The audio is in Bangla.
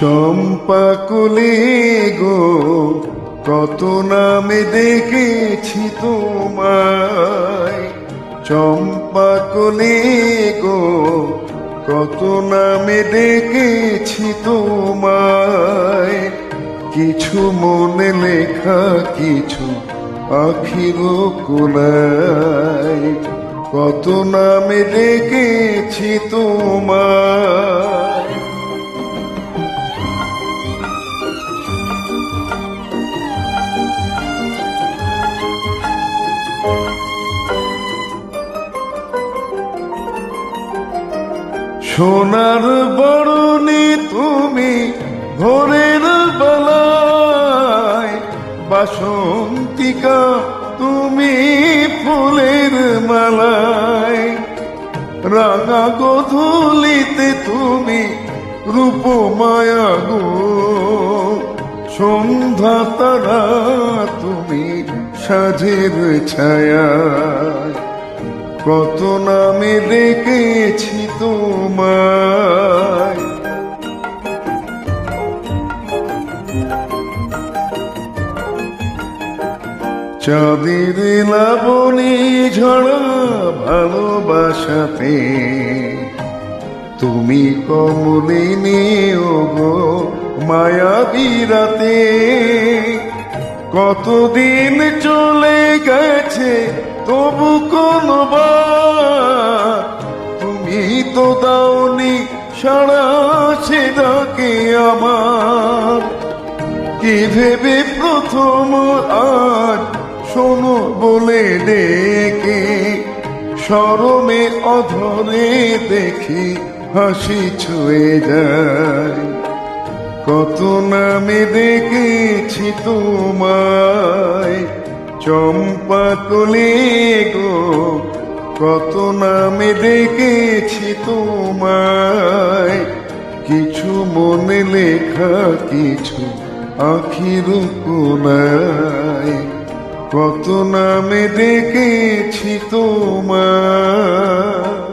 চম্পা কুলে গো, কত নামে দেখেছি তোমায়। চম্পা কুলে গো, কত নামে ডেকেছি তোমায়। কিছু মনে লেখা, কিছু আখির কোনায় কত নামে ডেকেছি তোমায়। সোনার বরণে তুমি ভোরের বেলায় বাসন্তিকা তুমি ফুলের মালায়। রাঙা গধূলিতে তুমি রূপমায়া গো। সন্ধ্যা তারা তুমি সাজের ছায়ায় কত নামে ডেকেছি তোমায়। চাঁদের লাবণী ঝড়া ভালোবাসাতে, তুমি কমলে কমলিনী গো মায়া বিরাতে। কতদিন চলে গেছে তবু কোনো তুমি তো দাওনি সারা সে ডাকে আমার। কি ভেবে প্রথম আজ শোনো বলে ডেকে সরমে অধরে দেখি হাসি ছুঁয়ে যায়। কত নামে দেখেছি তোমায় চম্পা গো, কত নামে দেখেছি তোমায়। কিছু মনে লেখা, কিছু আখির কোনায় কত নামে দেখেছি তোমায়।